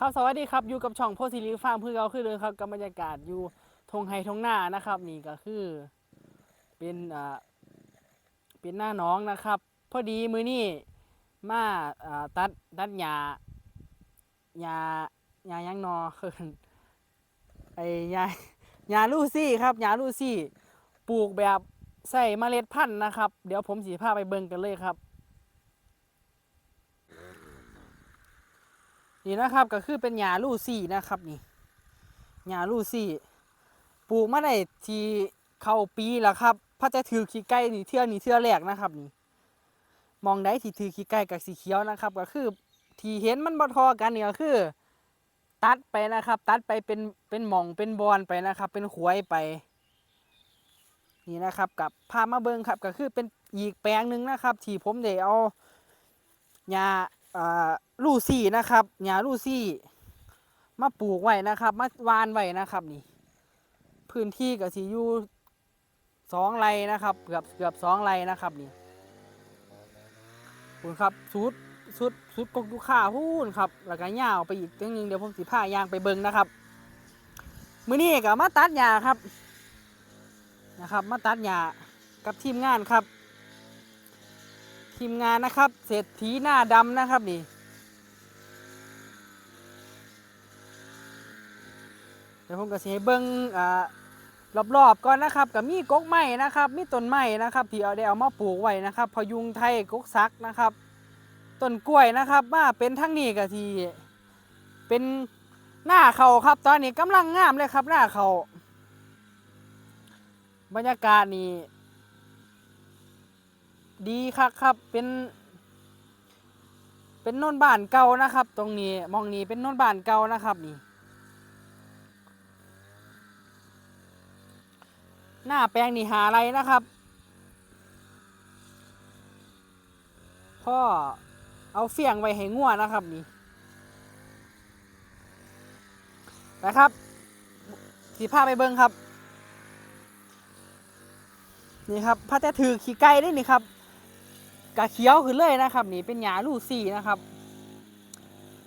ครับสวัสดีครับอยู่กับช่องโพสิลิฟาร์มเพื่อเราคือเลยครับกับบรรยากาศอยู่ทงไฮทงหน้านะครับนี่ก็คือเป็นอ่าเป็นหน้าน้องนะครับ พอดีมือนี่มาอ่าตัดตัดหญ้าหญ้าหญ้ายังนอคือไอ้หญ้าหญ้าลูซี่ครับหญ้าลูซี่ ปลูกแบบใส่เมล็ดพันธุ์นะครับ เดี๋ยวผมสีพาไปเบิ่งกันเลยครับ นี่นะครับก็คือเป็นหญ้าลูซี่นะครับนี่หญ้าลูซี่ปลูกมาได้ทีเข้าปีแล้วครับพระจะถือขี้ไก่นี่เทื่อนี่เทื่อแรกนะครับนี่มองได้ที่ถือขี้ไก่กับสีเขียวนะครับ ก็คือที่เห็นมันบ่ทอกันนี่ก็คือ ตัดไปนะครับ ตัดไปเป็นเป็นหม่องเป็นบอนไปนะครับ เป็นขวยไป นี่นะครับกับพามาเบิงครับก็คือเป็นอีกแปลงหนึ่งนะครับ ที่ผมได้เอาหญ้า ลูซี่นะครับหญ้าลูซี่ มาปลูกไว้นะครับ มาวานไว้นะครับนี่ พื้นที่ก็สิอยู่สองไรนะครับ เกือบเกือบสองไรนะครับนี่คุณครับสุดสุดสุดกกยุค่าพูนครับ แล้วก็ยาวไปอีกตึงหนึงเดี๋ยวผมสิพายางไปเบิ่งนะครับมือนี้ก็มาตัดหญ้าครับนะครับ มาตัดหญ้ากับทีมงานครับ ทีมงานนะครับ เศรษฐีหน้าดำนะครับนี่เดี๋ยวผมก็สิให้เบิ้งอ่ารอบๆก่อนนะครับกับมีกกไม้นะครับมีต้นไม้นะครับที่เอาได้เอามาปลูกไว้นะครับพยุงไทยกกซักนะครับต้นกล้วยนะครับมาเป็นทั้งนี้ก็ที่เป็นหน้าเขาครับ ตอนนี้กำลังงามเลยครับหน้าเขาบรรยากาศนี่ ดีครับครับ เป็น เป็นโน่นบ้านเก่านะครับ ตรงนี้มองนี้เป็นโน่นบ้านเก่านะครับนี่หน้าแปลงนี่หาอะไรนะครับ พ่อเอาเฟียงไว้ให้งัวนะครับนี่ไปครับสีผ้าไปเบิ้งครับ นี่ครับพระแต่ถือขี่ไก่ได้นี่ครับ กะเขียวขึ้นเลยนะครับ นี่เป็นหญ้าลูซี่นะครับ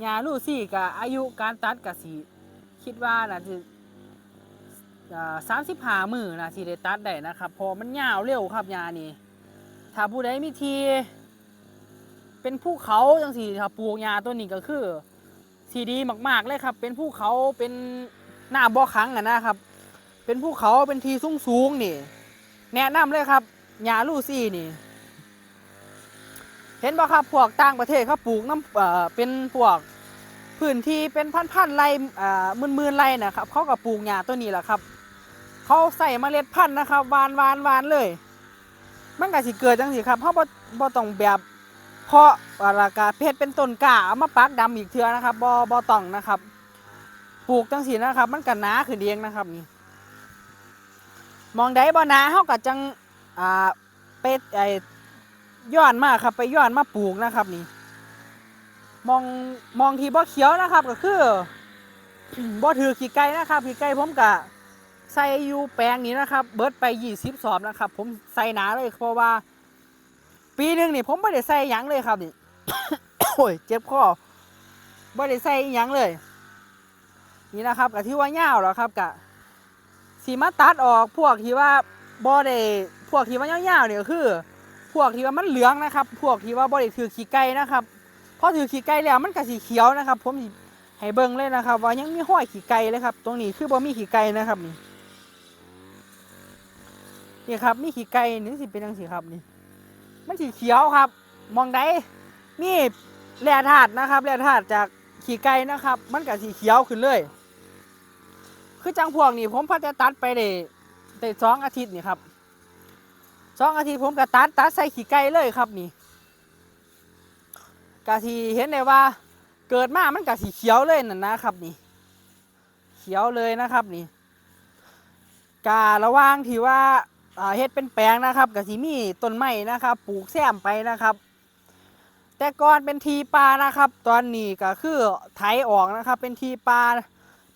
หญ้าลูซี่กับอายุการตัดกับสีคิดว่าน่าจะสามสิบห้ามือนะที่ได้ตัดได้นะครับเพอมันยาวเร็วครับหญ้านี่ถ้าผู้ใดมีที เป็นภูเขาจังสี่ถ้าปลูกหญ้าตัวนี้ก็คือสีดีมาก ๆ เลยครับ เป็นภูเขาเป็นหน้าบ่อขังอะนะครับ เป็นภูเขาเป็นทีสูงๆนี่ แนะนำเลยครับหญ้าลูซี่นี่ เห็นบ่ครับพวกต่างประเทศเขาปลูกน้ำเป็นพวกพื้นที่เป็นพันๆไร่อ่าหมื่นๆไร่นะครับเขาก็ปลูกหญ้าตัวนี้แหละครับเขาใส่เมล็ดพันธุ์นะครับหวานหวานหวานเลย มันก็สิเกิดจังสิครับเขาบ่บ่ต้องแบบเพาะอะไรกาเพชรเป็นต้นกาเอามาปักดำอีกเทื่อนะครับบ่บ่ต้องนะครับ ปลูกจังสินะครับ มันก็หนาขึ้นเองนะครับนี่มองได้บ่หนาเฮาก็จังอ่าเป็ดไอ ย้อนมาครับไปย้อนมาปลูกนะครับนี่ มองมองที่บ่เขียวนะครับก็คือบ่ถือขี้ไก่นะครับขี้ไก่ผมกะใส่อยู่แปลงนี้นะครับ เบิดไป20สอบนะครับ ผมใส่หนาเลยเพราะว่า ปีหนึ่งนี่ผมไม่ได้ใส่ยังเลยครับนี่โอ้ยเจ็บคอไม่ได้ใส่ยังเลย นี่นะครับกะที่ว่าเงาวแล้วครับกะสีมาตัดออกพวกที่ว่าบ่ได้พวกที่ว่าเงาๆเนี่ยคือ พวกที่ว่ามันเหลืองนะครับ พวกที่ว่าบริถือขี้ไก่นะครับพอถือขี้ไก่แล้วมันก็สีเขียวนะครับ ผมให้เบิ่งเลยนะครับ ว่ายังมีห้อยขี้ไก่เลยครับ ตรงนี้คือบ่มีขี้ไก่นะครับนี่นี่ครับมีขี้ไก่นี่สิเป็นจังสีครับนี่ มันสีเขียวครับ มองได้มีแร่ธาตุนะครับแร่ธาตุจากขี้ไก่นะครับ มันก็สีเขียวขึ้นเลย คือจังพวกนี้ผมพอจะตัดไปได้ได้สองอาทิตย์นี่ครับ สองอาทิตย์ผมก็ตัดตัดใส่ขี้ไก่เลยครับนี่กะทีเห็นได้ว่าเกิดมามันกะสีเขียวเลยนั่นนะครับนี่ เขียวเลยนะครับนี่การะว่างที่ว่าอ่าเฮ็ดเป็นแปลงนะครับกะสีมีต้นไม้นะครับ ปลูกแซมไปนะครับ แต่ก่อนเป็นทีปลานะครับ ตอนนี้ก็คือไถออกนะครับ เป็นทีปลา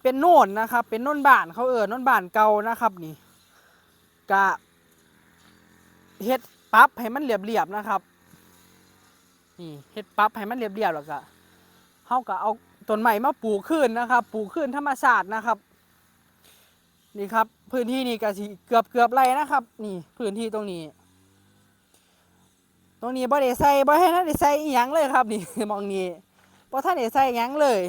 เป็นโน่นนะครับ เป็นโน่นบ้านเขาเออโน่นบ้านเก่านะครับนี่กะ เฮ็ดปรับให้มันเรียบๆนะครับ นี่เฮ็ดปรับให้มันเรียบๆแล้วก็เฮาก็เอาต้นใหม่มาปลูกขึ้นนะครับ ปลูกขึ้นธรรมชาตินะครับ นี่ครับ พื้นที่นี่ก็สิเกือบเกือบไรนะครับ นี่ พื้นที่ตรงนี้ ตรงนี้บ่ได้ใส่บ่ให้ท่านได้ใส่อิหยังเลยครับ นี่มองนี้บ่ท่านได้ใส่หยังเลย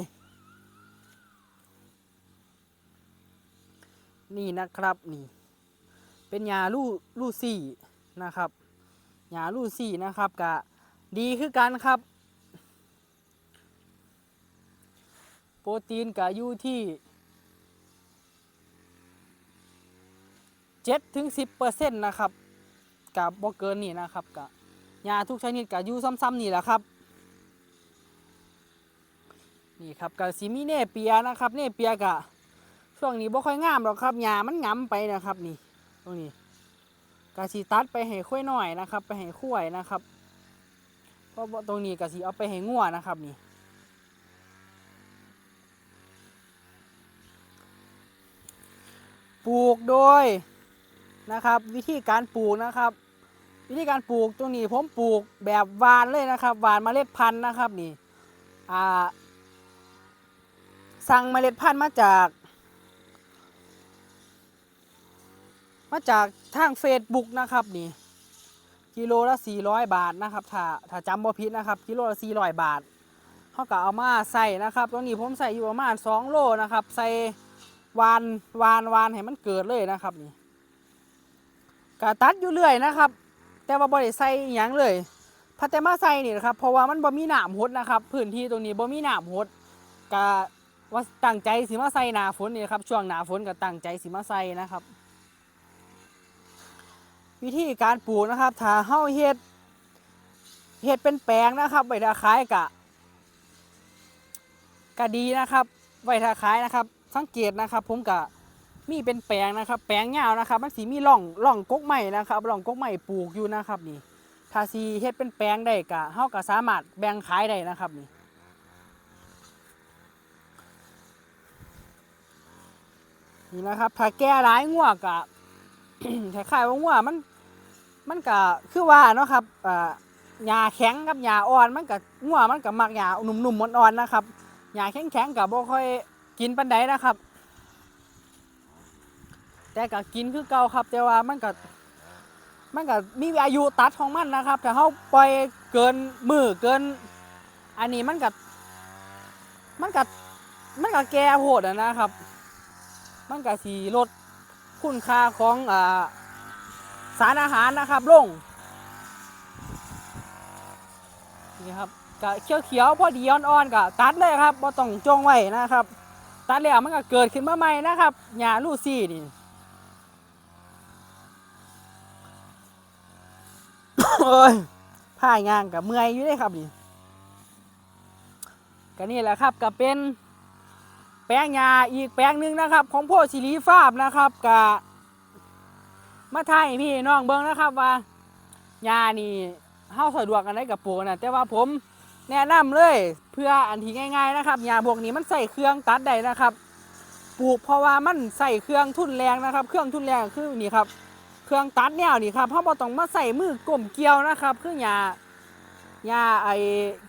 นี่นะครับนี่ เป็นยาลู่ลู่ซี่ นะครับยาลู่ซี่นะครับกะดีคือกันครับ โปรตีนกะอยู่ที่เจ็ดถึงสิบเปอร์เซ็นต์นะครับกับบ่เกินนี่นะครับกะยาทุกชนิดกะอยู่ซ้ำๆนี่แหละครับนี่ครับกะซิมีเน่เปียนะครับเน่เปียกะช่วงนี้บ่ค่อยงามหรอกครับหญ้ามันงํไปนะครับนี่ตรงนี้ กะสิตัดไปให้ค่อยหน่อยนะครับ ไปให้ข้วยนะครับเพราะตรงนี้กะสิเอาไปให้งัวนะครับนี่ปลูกโดยนะครับ วิธีการปลูกนะครับ วิธีการปลูกตรงนี้ผมปลูกแบบหวานเลยนะครับหวานเมล็ดพันธุ์นะครับนี่อ่าสั่งเมล็ดพันธุ์มาจาก มาจากทาง Facebook นะครับนี่กิโลละ 400 บาทนะครับถ้าถ้าจำบ่ผิดนะครับกิโลละ 400 บาทเขาก็เอามาใส่นะครับตรงนี้ผมใส่อยู่ประมาณ2โลนะครับ ใส่วานวานวานให้มันเกิดเลยนะครับนี่ก็ตัดอยู่เรื่อยนะครับ แต่ว่าบ่ได้ใส่อิหยังเลยพัดแต่มาใส่นี่นะครับเพราะว่ามันบ่มีหนามหดนะครับ พื้นที่ตรงนี้บ่มีหนามหดก็ว่าตั้งใจสิมาใส่หนาฝนนี่ครับช่วงหนาฝนก็ตั้งใจสิมาใส่นะครับ วิธีการปลูกนะครับ ถ้าเฮาเฮ็ดเฮ็ดเป็นแปลงนะครับไว้ถ้าขายกะก็ดีนะครับไว้ถ้าขายนะครับ สังเกตนะครับ ผมกะมีเป็นแปลงนะครับ แปลงยาวนะครับ มันสีมีร่องร่องกกใหม่นะครับร่องกกใหม่ปลูกอยู่นะครับนี่ถ้าสีเฮ็ดเป็นแปลงได้กะเฮาก็สามารถแบ่งขายได้นะครับนี่นี่นะครับถ้าแก่หลายงัวกะ คล้ายๆว่างัวมัน มันก็คือว่าเนาะครับอ่าหญ้าแข็งกับหญ้าอ่อนมันก็งัวมันก็มักหญ้าหนุ่มๆอ่อนๆนะครับหญ้าแข็งๆก็บ่ค่อยกินปานใดนะครับ แต่ก็กินคือเก่าครับ แต่ว่ามันก็มันก็มีอายุตัดของมันนะครับถ้าเฮาปล่อยเกินมือเกิน อันนี้มันก็มันก็มันก็แก่โพดอะนะครับ มันก็สีลด คุณค่าของอสารอาหารนะครับลงนี่ครับก็เขียวเขียวๆพอดีอ่อนๆก็ตัดเลยครับบ่ต้องจงไว้นะครับ ตัดแล้วมันก็เกิดขึ้นมาใหม่นะครับหญ้าลูซี่นี่โอ้ยผ้ายางกับเมื่อยอยู่เลยครับนี่ก็นี่แหละครับก็เป็น แปลงยาอีกแปลงหนึ่งนะครับ ของโพชิลีฟาร์นะครับกะมาไทยพี่น้องเบิ้งนะครับว่ายานี่เฮาสะดวกกันได้กับปลูกนะแต่ว่าผมแนะนำเลยเพื่ออันที่ง่ายๆนะครับยาพวกนี้มันใส่เครื่องตัดได้นะครับ ปลูกเพราะว่ามันใส่เครื่องทุนแรงนะครับ เครื่องทุนแรงคือนี่ครับ เครื่องตัดแนวนี่ครับเฮาบ่ต้องมาใส่มือกลมเกี่ยวนะครับคือยายาไอ้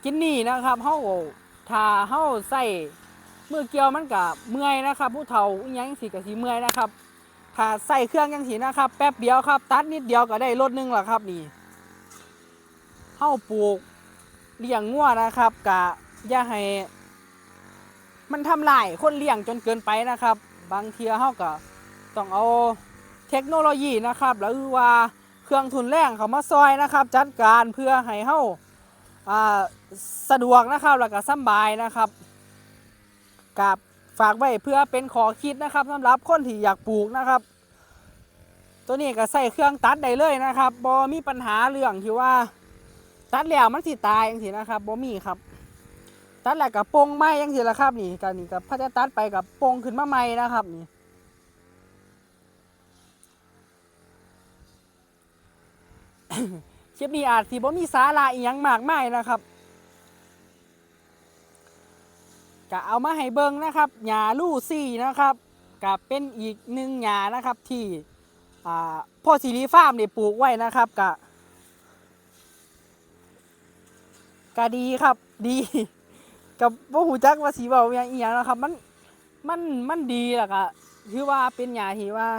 กินนี่นะครับเฮาถ้าเฮาใส่ มือเกี่ยวมันก็เมื่อยนะครับผู้เฒ่าอิหยังสิก็สิเมื่อยนะครับถ้าใส่เครื่องยังสีนะครับ แป๊บเดียวครับ ตัดนิดเดียวก็ได้รถหนึงแล้วครับนี่เฮาปลูกเลี้ยงงัวนะครับกะอย่าให้มันทำลายคนเลี้ยงจนเกินไปนะครับ บางเทียเฮาก็ต้องเอาเทคโนโลยีนะครับหรือว่าเครื่องทุนแรงเขามาซอยนะครับ จัดการเพื่อให้เฮาอ่าสะดวกนะครับแล้วก็สบายนะครับ กับฝากไว้เพื่อเป็นขอคิดนะครับสำหรับคนที่อยากปลูกนะครับ ตัวนี้ก็ใส่เครื่องตัดได้เลยนะครับบอมีปัญหาเรื่องที่ว่า ตัดแล้วมันสิตายอย่างสินะครับบอมีครับ ตัดแล้วกับปงไม้ยังสิละครับนี่กันนี่กับพัจะตัดไปกับปงขึ้นมาใหม่นะครับนี่คลิปนี้อาจสิบ่มีสาระอีหยังมากมายนะครับ ก็เอามาให้เบิ่งนะครับหญ้าลู่ซี่นะครับก็เป็นอีกหนึ่งหญ้านะครับที่พ่อสิริฟาร์มได้ปลูกไว้นะครับก็ก็ดีครับดีกับบ่ฮู้จักว่าสิเว้าหยังอีหยังนะครับ มันมันมันดีแล้วก็ถือว่าเป็นหญ้าที่ว่า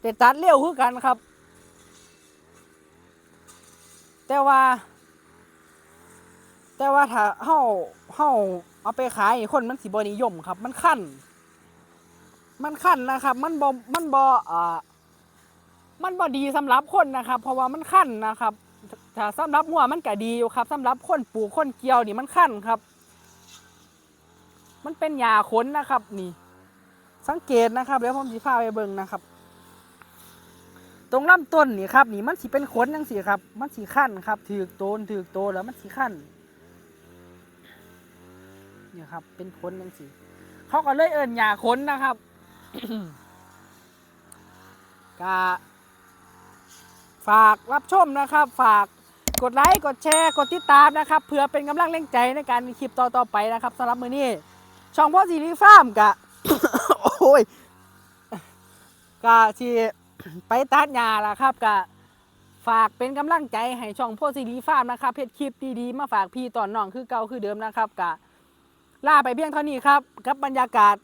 ได้ตัดเร็วคือกันครับ แต่ว่า แต่ว่าถ้าเฮาเฮา เอาไปขายคนมันสิบนิยมครับ มันคันมันคันนะครับ มันบ่มันบอ่ามันบ่ดีสำหรับคนนะครับ เพราะว่ามันคันนะครับถ้าสำหรับหัวมันก็ดีอยู่ครับสำหรับคนปลูกคนเกี่ยวนี่มันคันครับ มันเป็นหญ้าขนนะครับ นี่ สังเกตนะครับเดี๋ยวผมสิพาไปเบิ่งนะครับ ตรงลำต้นนี่ครับ นี่มันสิเป็นขนจังซี่ครับ มันสีขั้นครับถือโตนถือโตแล้วมันสีขั้น เนี่ยครับ เป็นขนจังซี่เขาก็เลยเอิ้นหญ้าขนนะครับกะฝากรับชมนะครับ ฝากกดไลค์กดแชร์กดติดตามนะครับเพื่อเป็นกำลังแรงใจในการมีคลิปต่อๆไปนะครับสำหรับมือนี้ช่องพ่อสีรีฟาร์มกะโอ้ยกะที่ไปตัดหญ้าละครับกะฝากเป็นกำลังใจให้ช่องพ่อสีรีฟาร์มนะครับเพจคลิปดีๆมาฝากพี่ตอนน้องคือเก่าคือเดิมนะครับกะ ล่าไปเพียงเท่านี้ครับกับบรรยากาศ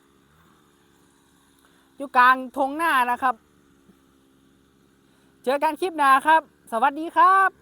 อยู่กลางทงหน้านะครับ เจอกันคลิปหน้าครับ สวัสดีครับ